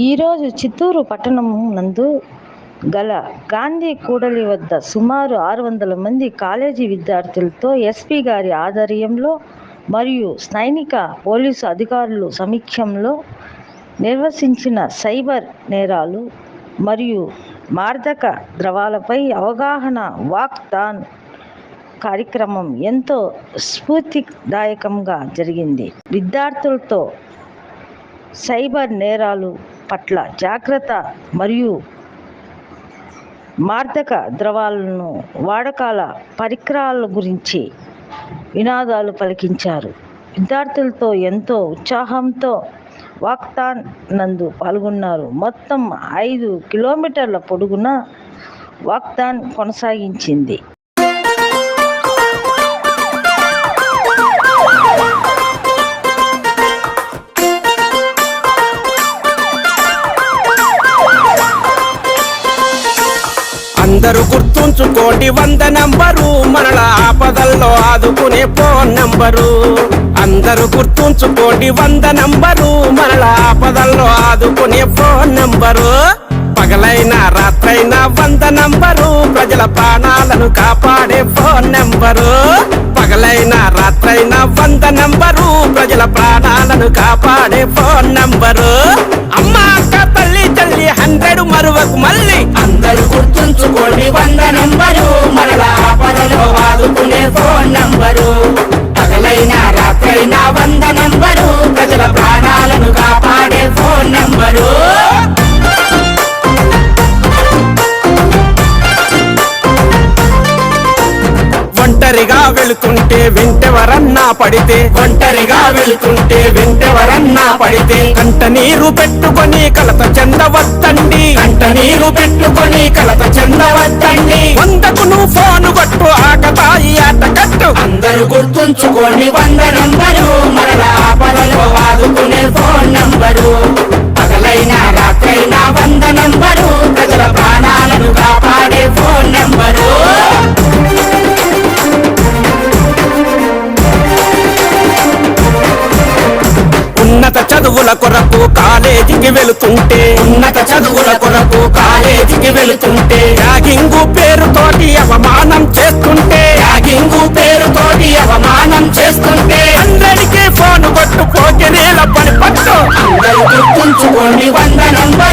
ఈరోజు చిత్తూరు పట్టణం నందు గల గాంధీ కూడలి వద్ద సుమారు ఆరు వందల మంది కాలేజీ విద్యార్థులతో ఎస్పీ గారి ఆధ్వర్యంలో మరియు సైనిక పోలీసు అధికారులు సమీక్షంలో నిర్వహించిన సైబర్ నేరాలు మరియు మార్దక ద్రవాలపై అవగాహన వాక్థాన్ కార్యక్రమం ఎంతో స్ఫూర్తిదాయకంగా జరిగింది. విద్యార్థులతో సైబర్ నేరాలు పట్ల జాగ్రత్త మరియు మార్దక ద్రవాలను వాడకాల పరికరాల గురించి వినాదాలు పలికించారు. విద్యార్థులతో ఎంతో ఉత్సాహంతో వాక్తాన్ నందు పాల్గొన్నారు. మొత్తం ఐదు కిలోమీటర్ల పొడుగున వాక్తాన్ కొనసాగించింది. గుర్తుంచుకోండి వంద నంబరు మనల ఆపదల్లో ఆదుకునే ఫోన్ నంబరు. అందరూ గుర్తుంచుకోండి వంద నంబరు మనల ఆపదల్లో ఆదుకునే ఫోన్ నంబరు. పగలైనా రాత్రైనా వంద నంబరు ప్రజల ప్రాణాలను కాపాడే ఫోన్ నంబరు. పగలైనా రాత్రైనా వంద నంబరు ప్రజల ప్రాణాలను కాపాడే ఫోన్ నంబరు. అమ్మ అక్క తల్లి తల్లి హండ్రెడ్ మరువకు మళ్ళీ అందరూ గుర్తుంచుకోండి వంద నంబరు. మరల ఆపదలో ఆదుకునే ఫోన్ నంబరు. పగలైనా రాత్రైనా వంద నంబరు. ప్రజల ప్రాణాలను కాపాడే ఫోన్ నంబరు. ఒంటరిగా వెళుతుంటే వెంటెవరన్నా పడితే ఒంటరిగా వెళ్తుంటే వెంటెవరన్నా పడితే కంట నీరు పెట్టుకొని కలత చెందవద్దండి. కంట నీరు పెట్టుకొని కలత చెందవద్దండి. వందకు నువ్వు ఫోను కొట్టు ఆకతాయి ఆట కట్టు. అందరూ గుర్తుంచుకోండి వంద నంబరు మరల ఆపదలో ఆదుకునే ఫోన్ నంబరు. చదువుల కొరకు కాలేజీకి వెళుతుంటే ఉన్నత చదువుల కొరకు కాలేజీకి వెళుతుంటే ర్యాగింగు పేరుతోటి అవమానం చేస్తుంటే ర్యాగింగు పేరుతోటి అవమానం చేస్తుంటే అందరికీ ఫోను కొట్టు పోకినేల పని పట్టు అందరూ గుర్తుంచుకోండి వంద నంబరు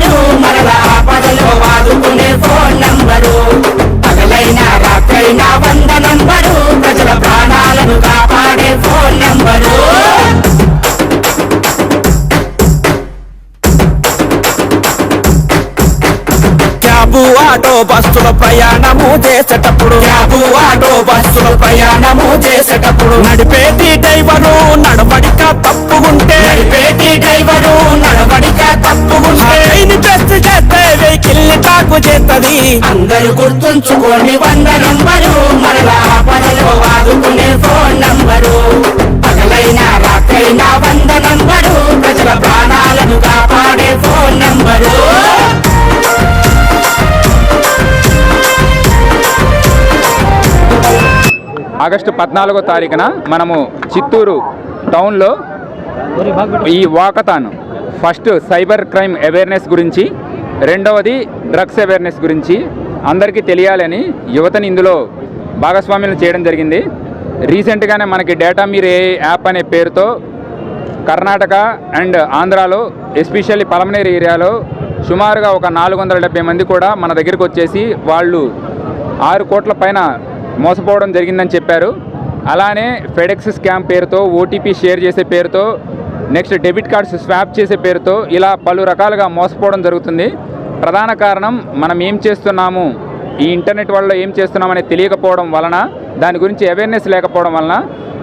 ఆటో బస్సుల ప్రయాణము చేసేటప్పుడు. క్యాబు ఆటో బస్సులో ప్రయాణము చేసేటప్పుడు. నడిపేటి డ్రైవరు నడవడిక తప్పుకుంటే నడిపేటి డ్రైవరు నడవడిక ట్రైన్ టెస్ట్ చేస్తే వెహికల్ తాకు చేస్తది అందరూ గుర్తుంచుకోండి వంద నంబరు. ఆగస్టు పద్నాలుగో తారీఖున మనము చిత్తూరు టౌన్లో ఈ walkathon first cyber crime awareness గురించి రెండవది డ్రగ్స్ అవేర్నెస్ గురించి అందరికీ తెలియాలని యువతని ఇందులో భాగస్వామ్యం చేయడం జరిగింది. రీసెంట్గానే మనకి డేటా మీరు ఏ యాప్ అనే పేరుతో కర్ణాటక అండ్ ఆంధ్రాలో ఎస్పెషల్లీ పలమనేరు ఏరియాలో సుమారుగా ఒక నాలుగు వందల డెబ్బై మంది కూడా మన దగ్గరికి వచ్చేసి వాళ్ళు ఆరు కోట్ల పైన మోసపోవడం జరిగిందని చెప్పారు. అలానే ఫెడెక్స్ స్కామ్ పేరుతో ఓటీపీ షేర్ చేసే పేరుతో నెక్స్ట్ డెబిట్ కార్డ్స్ స్వాప్ చేసే పేరుతో ఇలా పలు రకాలుగా మోసపోవడం జరుగుతుంది. ప్రధాన కారణం మనం ఏం చేస్తున్నాము? ఈ ఇంటర్నెట్ వల్ల ఏం చేస్తున్నామని తెలియకపోవడం వలన దాని గురించి అవేర్నెస్ లేకపోవడం వలన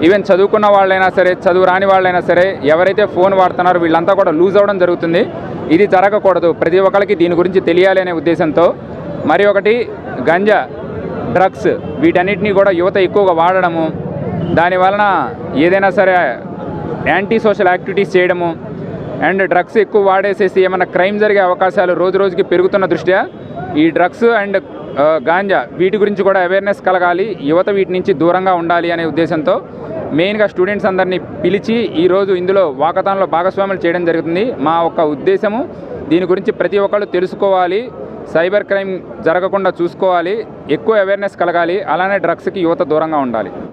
ఈవెన్ చదువుకున్న వాళ్ళైనా సరే చదువు రాని వాళ్ళైనా సరే ఎవరైతే ఫోన్ వాడుతున్నారో వీళ్ళంతా కూడా లూజ్ అవ్వడం జరుగుతుంది. ఇది జరగకూడదు. ప్రతి ఒక్కరికి దీని గురించి తెలియాలి అనే ఉద్దేశంతో. మరి ఒకటి గంజా. డ్రగ్స్ వీటన్నిటినీ కూడా యువత ఎక్కువగా వాడడము దాని వలన ఏదైనా సరే యాంటీ సోషల్ యాక్టివిటీస్ చేయడము అండ్ డ్రగ్స్ ఎక్కువ వాడేసేసి ఏమైనా క్రైమ్ జరిగే అవకాశాలు రోజు రోజుకి పెరుగుతున్న దృష్ట్యా ఈ డ్రగ్స్ అండ్ గాంజా వీటి గురించి కూడా అవేర్నెస్ కలగాలి యువత వీటి నుంచి దూరంగా ఉండాలి అనే ఉద్దేశంతో మెయిన్గా స్టూడెంట్స్ అందరినీ పిలిచి ఈరోజు ఇందులో వాకథాన్లో భాగస్వాములు చేయడం జరుగుతుంది. మా యొక్క ఉద్దేశము దీని గురించి ప్రతి ఒక్కళ్ళు తెలుసుకోవాలి సైబర్ క్రైమ్ జరగకుండా చూసుకోవాలి ఎక్కువ అవేర్నెస్ కలగాలి అలానే డ్రగ్స్కి యువత దూరంగా ఉండాలి.